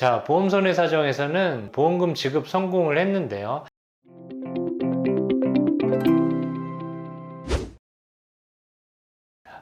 자, 보험손해사정에서는 보험금 지급 성공을 했는데요.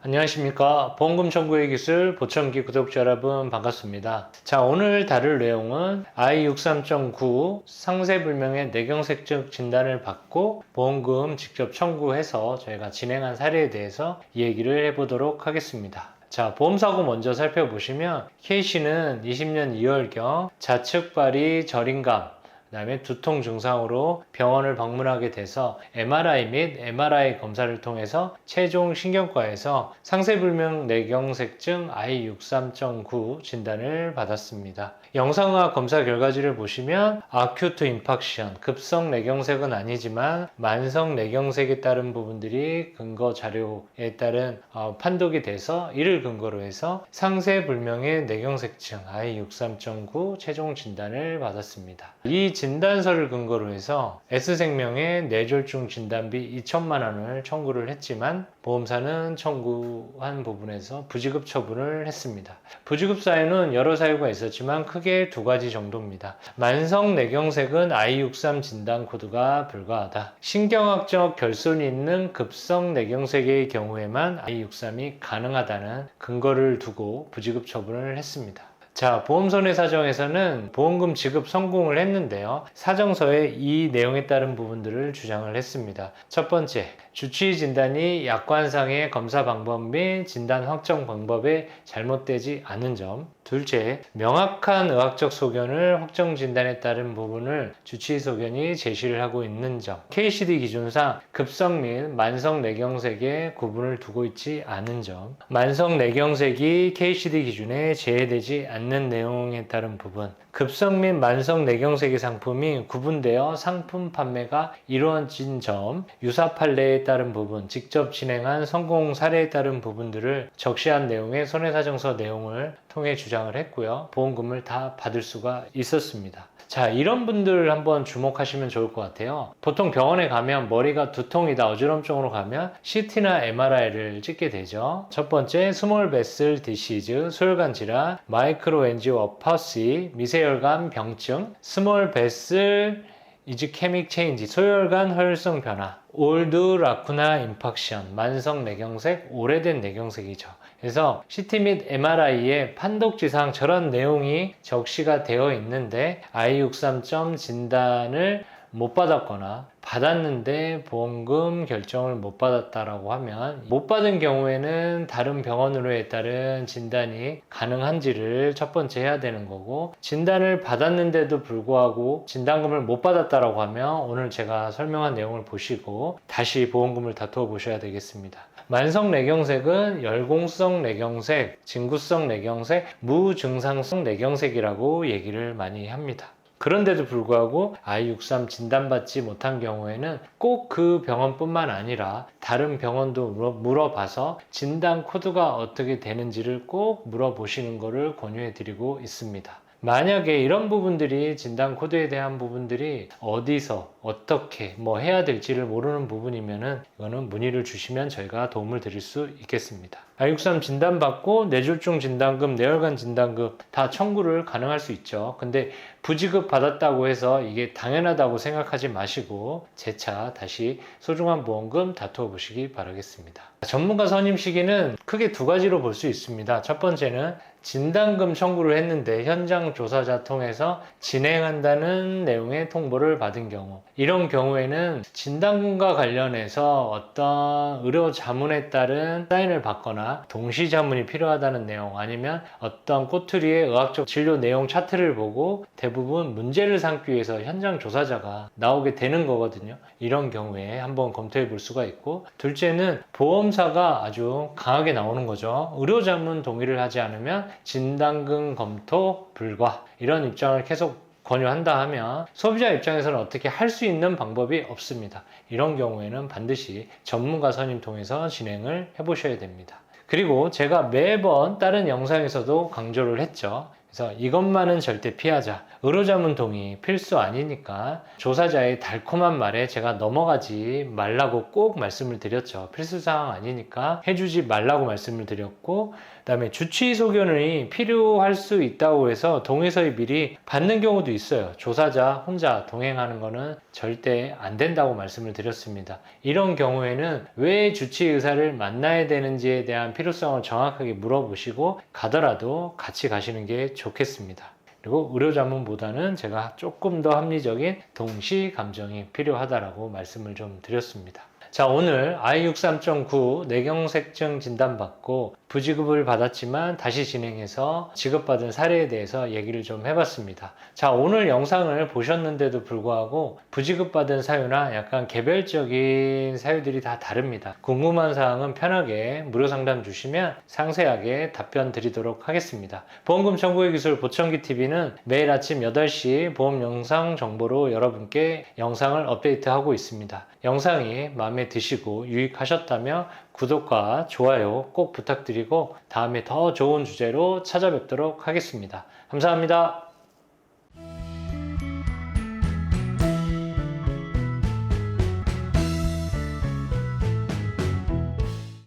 안녕하십니까. 보험금 청구의 기술 보청기 구독자 여러분 반갑습니다. 자, 오늘 다룰 내용은 I63.9 상세불명의 뇌경색적 진단을 받고 보험금 직접 청구해서 저희가 진행한 사례에 대해서 얘기를 해보도록 하겠습니다. 자, 보험사고 먼저 살펴보시면 K씨는 20년 2월경 좌측발이 저림감, 그 다음에 두통 증상으로 병원을 방문하게 돼서 MRI 및 MRI 검사를 통해서 최종 신경과에서 상세불명 뇌경색증 I63.9 진단을 받았습니다. 영상과 검사 결과지를 보시면 아큐트 인팍션, 급성 뇌경색은 아니지만 만성 뇌경색에 따른 부분들이 근거 자료에 따른 어, 판독이 돼서 이를 근거로 해서 상세 불명의 뇌경색증 I63.9 최종 진단을 받았습니다. 이 진단서를 근거로 해서 S생명의 뇌졸중 진단비 2천만 원을 청구를 했지만 보험사는 청구한 부분에서 부지급 처분을 했습니다. 부지급 사유는 여러 사유가 있었지만 크게 두 가지 정도입니다. 만성 뇌경색은 I63 진단 코드가 불가하다. 신경학적 결손이 있는 급성 뇌경색의 경우에만 I63이 가능하다는 근거를 두고 부지급 처분을 했습니다. 자, 보험손해 사정에서는 보험금 지급 성공을 했는데요. 사정서에 이 내용에 따른 부분들을 주장을 했습니다. 첫 번째, 주치의 진단이 약관상의 검사 방법 및 진단 확정 방법에 잘못되지 않은 점. 둘째, 명확한 의학적 소견을 확정 진단에 따른 부분을 주치의 소견이 제시를 하고 있는 점. KCD 기준상 급성 및 만성 뇌경색에 구분을 두고 있지 않은 점. 만성 뇌경색이 KCD 기준에 제외되지 않는 내용에 따른 부분. 급성 및 만성 뇌경색의 상품이 구분되어 상품 판매가 이루어진 점, 유사 판례에 따른 부분, 직접 진행한 성공 사례에 따른 부분들을 적시한 내용의 손해사정서 내용을 통해 주장을 했고요. 보험금을 다 받을 수가 있었습니다. 자, 이런 분들 한번 주목하시면 좋을 것 같아요. 보통 병원에 가면 머리가 두통이다, 어지럼증으로 가면 CT나 MRI를 찍게 되죠. 첫 번째, 스몰 베슬 디시즈, 소혈관 질환, 마이크로 엔지오퍼시, 미세혈관 병증, 스몰 베슬 이즈 케믹 체인지, 소혈관 혈성 변화, 올드 라쿠나 임팍션, 만성 뇌경색, 오래된 뇌경색이죠. 그래서 CT 및 MRI의 판독지상 저런 내용이 적시가 되어 있는데 I63점 진단을 못 받았거나 받았는데 보험금 결정을 못 받았다라고 하면 못 받은 경우에는 다른 병원으로에 따른 진단이 가능한지를 첫 번째 해야 되는 거고 진단을 받았는데도 불구하고 진단금을 못 받았다라고 하면 오늘 제가 설명한 내용을 보시고 다시 보험금을 다투어 보셔야 되겠습니다. 만성 뇌경색은 열공성 뇌경색, 진구성 뇌경색, 무증상성 뇌경색이라고 얘기를 많이 합니다. 그런데도 불구하고 I63 진단받지 못한 경우에는 꼭 그 병원뿐만 아니라 다른 병원도 물어- 물어봐서 진단 코드가 어떻게 되는지를 꼭 물어보시는 것을 권유해 드리고 있습니다. 만약에 이런 부분들이 진단 코드에 대한 부분들이 어디서 어떻게 뭐 해야 될지를 모르는 부분이면은 이거는 문의를 주시면 저희가 도움을 드릴 수 있겠습니다. I63 진단받고 뇌졸중 진단금, 뇌혈관 진단금 다 청구를 가능할 수 있죠. 근데 부지급 받았다고 해서 이게 당연하다고 생각하지 마시고 재차 다시 소중한 보험금 다투어 보시기 바라겠습니다. 전문가 선임 시기는 크게 두 가지로 볼 수 있습니다. 첫 번째는 진단금 청구를 했는데 현장 조사자 통해서 진행한다는 내용의 통보를 받은 경우 이런 경우에는 진단금과 관련해서 어떤 의료 자문에 따른 사인을 받거나 동시 자문이 필요하다는 내용 아니면 어떤 꼬투리의 의학적 진료 내용 차트를 보고 대부분 문제를 삼기 위해서 현장 조사자가 나오게 되는 거거든요. 이런 경우에 한번 검토해 볼 수가 있고 둘째는 보험사가 아주 강하게 나오는 거죠. 의료 자문 동의를 하지 않으면 진단금 검토 불가 이런 입장을 계속 권유한다 하면 소비자 입장에서는 어떻게 할 수 있는 방법이 없습니다. 이런 경우에는 반드시 전문가 선임 통해서 진행을 해 보셔야 됩니다. 그리고 제가 매번 다른 영상에서도 강조를 했죠. 그래서 이것만은 절대 피하자. 의료자문 동의 필수 아니니까 조사자의 달콤한 말에 제가 넘어가지 말라고 꼭 말씀을 드렸죠. 필수 사항 아니니까 해주지 말라고 말씀을 드렸고 그다음에 주치 소견이 필요할 수 있다고 해서 동의서에 미리 받는 경우도 있어요. 조사자 혼자 동행하는 거는 절대 안 된다고 말씀을 드렸습니다. 이런 경우에는 왜 주치 의사를 만나야 되는지에 대한 필요성을 정확하게 물어보시고 가더라도 같이 가시는 게 좋겠습니다. 그리고 의료 자문보다는 제가 조금 더 합리적인 동시 감정이 필요하다라고 말씀을 좀 드렸습니다. 자, 오늘 I63.9 뇌경색증 진단받고 부지급을 받았지만 다시 진행해서 지급받은 사례에 대해서 얘기를 좀 해봤습니다. 자, 오늘 영상을 보셨는데도 불구하고 부지급받은 사유나 약간 개별적인 사유들이 다 다릅니다. 궁금한 사항은 편하게 무료 상담 주시면 상세하게 답변 드리도록 하겠습니다. 보험금 청구의 기술 보청기 TV는 매일 아침 8시 보험 영상 정보로 여러분께 영상을 업데이트하고 있습니다. 영상이 마음에 드시고 유익하셨다면 구독과 좋아요 꼭 부탁드리고 다음에 더 좋은 주제로 찾아뵙도록 하겠습니다. 감사합니다.